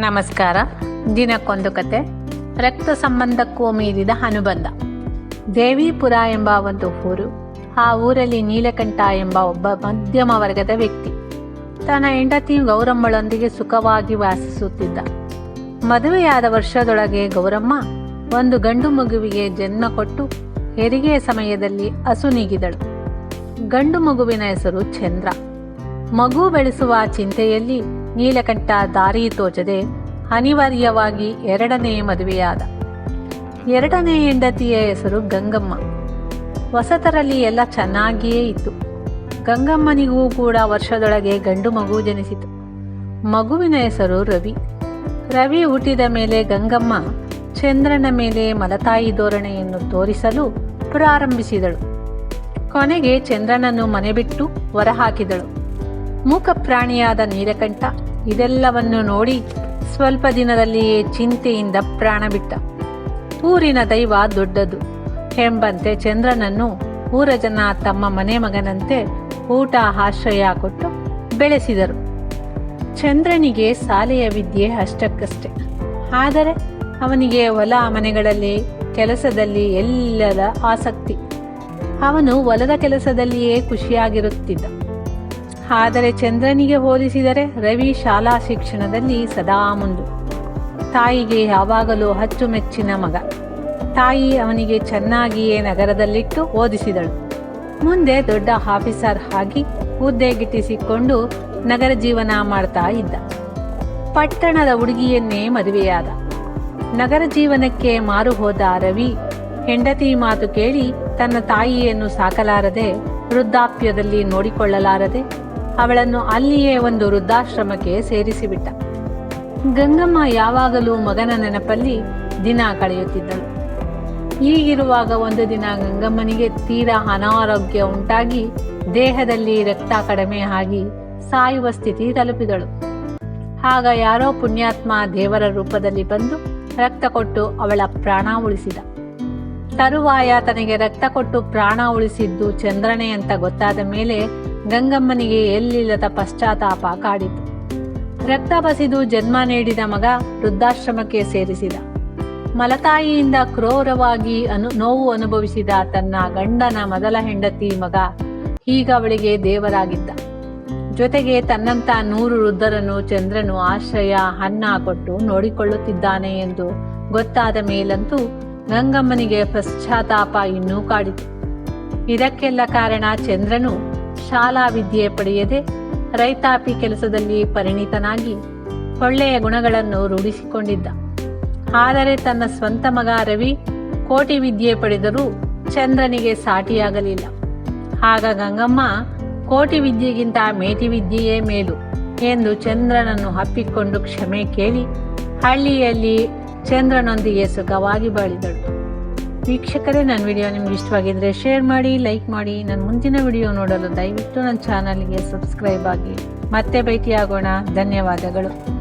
ನಮಸ್ಕಾರ. ದಿನಕ್ಕೊಂದು ಕತೆ. ರಕ್ತ ಸಂಬಂಧಕ್ಕೂ ಮೀರಿದ ಅನುಬಂಧ. ದೇವಿಪುರ ಎಂಬ ಒಂದು ಊರು, ಆ ಊರಲ್ಲಿ ನೀಲಕಂಠ ಎಂಬ ಒಬ್ಬ ಮಧ್ಯಮ ವರ್ಗದ ವ್ಯಕ್ತಿ. ತನ್ನ ಹೆಂಡತಿ ಗೌರಮ್ಮಳೊಂದಿಗೆ ಸುಖವಾಗಿ ವಾಸಿಸುತ್ತಿದ್ದ. ಮದುವೆಯಾದ ವರ್ಷದೊಳಗೆ ಗೌರಮ್ಮ ಒಂದು ಗಂಡು ಮಗುವಿಗೆ ಜನ್ಮ ಕೊಟ್ಟು ಹೆರಿಗೆಯ ಸಮಯದಲ್ಲಿ ಅಸುನೀಗಿದಳು ಗಂಡು ಮಗುವಿನ ಹೆಸರು ಚಂದ್ರ. ಮಗು ಬೆಳೆಸುವ ಚಿಂತೆಯಲ್ಲಿ ನೀಲಕಂಠ ದಾರಿ ತೋಚದೆ ಅನಿವಾರ್ಯವಾಗಿ ಎರಡನೇ ಮದುವೆಯಾದ. ಎರಡನೇ ಹೆಂಡತಿಯ ಹೆಸರು ಗಂಗಮ್ಮ. ಹೊಸತರಲ್ಲಿ ಎಲ್ಲ ಚೆನ್ನಾಗಿಯೇ ಇತ್ತು. ಗಂಗಮ್ಮನಿಗೂ ಕೂಡ ವರ್ಷದೊಳಗೆ ಗಂಡು ಮಗು ಜನಿಸಿತು. ಮಗುವಿನ ಹೆಸರು ರವಿ. ರವಿ ಹುಟ್ಟಿದ ಮೇಲೆ ಗಂಗಮ್ಮ ಚಂದ್ರನ ಮೇಲೆ ಮಲತಾಯಿ ಧೋರಣೆಯನ್ನು ತೋರಿಸಲು ಪ್ರಾರಂಭಿಸಿದಳು. ಕೊನೆಗೆ ಚಂದ್ರನನ್ನು ಮನೆ ಬಿಟ್ಟು ಹೊರಹಾಕಿದಳು. ಮೂಕ ಪ್ರಾಣಿಯಾದ ನೀಲಕಂಠ ಇದೆಲ್ಲವನ್ನು ನೋಡಿ ಸ್ವಲ್ಪ ದಿನದಲ್ಲಿಯೇ ಚಿಂತೆಯಿಂದ ಪ್ರಾಣ ಬಿಟ್ಟ. ಊರಿನ ದೈವ ದೊಡ್ಡದು ಎಂಬಂತೆ ಚಂದ್ರನನ್ನು ಊರ ಜನ ತಮ್ಮ ಮನೆ ಮಗನಂತೆ ಊಟ ಆಶ್ರಯ ಕೊಟ್ಟು ಬೆಳೆಸಿದರು. ಚಂದ್ರನಿಗೆ ಶಾಲೆಯ ವಿದ್ಯೆ ಅಷ್ಟಕ್ಕಷ್ಟೆ. ಆದರೆ ಅವನಿಗೆ ಹೊಲ ಮನೆಗಳಲ್ಲಿ ಕೆಲಸದಲ್ಲಿ ಎಲ್ಲದ ಆಸಕ್ತಿ. ಅವನು ಹೊಲದ ಕೆಲಸದಲ್ಲಿಯೇ ಖುಷಿಯಾಗಿರುತ್ತಿದ್ದ. ಆದರೆ ಚಂದ್ರನಿಗೆ ಹೋಲಿಸಿದರೆ ರವಿ ಶಾಲಾ ಶಿಕ್ಷಣದಲ್ಲಿ ಸದಾ ಮುಂದು. ತಾಯಿಗೆ ಯಾವಾಗಲೂ ಅಚ್ಚುಮೆಚ್ಚಿನ ಮಗ. ತಾಯಿ ಅವನಿಗೆ ಚೆನ್ನಾಗಿಯೇ ನಗರದಲ್ಲಿಟ್ಟು ಓದಿಸಿದಳು. ಮುಂದೆ ದೊಡ್ಡ ಆಫೀಸರ್ ಆಗಿ ಹುದ್ದೆ ಗಿಟ್ಟಿಸಿಕೊಂಡು ನಗರ ಜೀವನ ಮಾಡ್ತಾ ಇದ್ದ. ಪಟ್ಟಣದ ಹುಡುಗಿಯನ್ನೇ ಮದುವೆಯಾದ. ನಗರ ಜೀವನಕ್ಕೆ ಮಾರು ಹೋದ ರವಿ ಹೆಂಡತಿ ಮಾತು ಕೇಳಿ ತನ್ನ ತಾಯಿಯನ್ನು ಸಾಕಲಾರದೆ ವೃದ್ಧಾಪ್ಯದಲ್ಲಿ ನೋಡಿಕೊಳ್ಳಲಾರದೆ ಅವಳನ್ನು ಅಲ್ಲಿಯೇ ಒಂದು ವೃದ್ಧಾಶ್ರಮಕ್ಕೆ ಸೇರಿಸಿಬಿಟ್ಟ. ಗಂಗಮ್ಮ ಯಾವಾಗಲೂ ಮಗನ ನೆನಪಲ್ಲಿ ದಿನ ಕಳೆಯುತ್ತಿದ್ದಳು. ಹೀಗಿರುವಾಗ ಒಂದು ದಿನ ಗಂಗಮ್ಮನಿಗೆ ತೀರಾ ಅನಾರೋಗ್ಯ ಉಂಟಾಗಿ ದೇಹದಲ್ಲಿ ರಕ್ತ ಕಡಿಮೆ ಆಗಿ ಸಾಯುವ ಸ್ಥಿತಿ ತಲುಪಿದಳು. ಆಗ ಯಾರೋ ಪುಣ್ಯಾತ್ಮ ದೇವರ ರೂಪದಲ್ಲಿ ಬಂದು ರಕ್ತ ಕೊಟ್ಟು ಅವಳ ಪ್ರಾಣ ಉಳಿಸಿದ. ತರುವಾಯ ತನಗೆ ರಕ್ತ ಕೊಟ್ಟು ಪ್ರಾಣ ಉಳಿಸಿದ್ದು ಚಂದ್ರನೇ ಅಂತ ಗೊತ್ತಾದ ಮೇಲೆ ಗಂಗಮ್ಮನಿಗೆ ಎಲ್ಲಿಲ್ಲದ ಪಶ್ಚಾತ್ತಾಪ ಕಾಡಿತು. ರಕ್ತ ಬಸಿದು ಜನ್ಮ ನೀಡಿದ ಮಗ ವೃದ್ಧಾಶ್ರಮಕ್ಕೆ ಸೇರಿಸಿದ. ಮಲತಾಯಿಯಿಂದ ಕ್ರೂರವಾಗಿ ಅನು, ನೋವು ಅನುಭವಿಸಿದ ತನ್ನ ಗಂಡನ ಮೊದಲ ಹೆಂಡತಿ ಮಗ ಈಗ ಅವಳಿಗೆ ದೇವರಾಗಿದ್ದ. ಜೊತೆಗೆ ತನ್ನಂತ ನೂರು ವೃದ್ಧರನ್ನು ಚಂದ್ರನು ಆಶ್ರಯ ಅನ್ನ ಕೊಟ್ಟು ನೋಡಿಕೊಳ್ಳುತ್ತಿದ್ದಾನೆ ಎಂದು ಗೊತ್ತಾದ ಮೇಲಂತೂ ಗಂಗಮ್ಮನಿಗೆ ಪಶ್ಚಾತ್ತಾಪ ಇನ್ನೂ ಕಾಡಿತು. ಇದಕ್ಕೆಲ್ಲ ಕಾರಣ ಚಂದ್ರನು ಶಾಲಾ ವಿದ್ಯೆ ಪಡೆಯದೆ ರೈತಾಪಿ ಕೆಲಸದಲ್ಲಿ ಪರಿಣಿತನಾಗಿ ಒಳ್ಳೆಯ ಗುಣಗಳನ್ನು ರೂಢಿಸಿಕೊಂಡಿದ್ದ. ಆದರೆ ತನ್ನ ಸ್ವಂತ ಮಗ ರವಿ ಕೋಟಿ ವಿದ್ಯೆ ಪಡೆದರೂ ಚಂದ್ರನಿಗೆ ಸಾಟಿಯಾಗಲಿಲ್ಲ. ಆಗ ಗಂಗಮ್ಮ, ಕೋಟಿ ವಿದ್ಯೆಗಿಂತ ಮೇಟಿ ವಿದ್ಯೆಯೇ ಮೇಲು ಎಂದು ಚಂದ್ರನನ್ನು ಹಪ್ಪಿಕೊಂಡು ಕ್ಷಮೆ ಕೇಳಿ ಹಳ್ಳಿಯಲ್ಲಿ ಚಂದ್ರನೊಂದಿಗೆ ಸುಖವಾಗಿ ಬಾಳಿದಳು. ವೀಕ್ಷಕರೇ, ನನ್ನ ವಿಡಿಯೋ ನಿಮ್ಗೆ ಇಷ್ಟವಾಗಿದ್ರೆ ಶೇರ್ ಮಾಡಿ ಲೈಕ್ ಮಾಡಿ. ನನ್ನ ಮುಂದಿನ ವಿಡಿಯೋ ನೋಡಲು ದಯವಿಟ್ಟು ನನ್ನ ಚಾನಲ್ಗೆ ಸಬ್ಸ್ಕ್ರೈಬ್ ಆಗಿ. ಮತ್ತೆ ಭೇಟಿಯಾಗೋಣ. ಧನ್ಯವಾದಗಳು.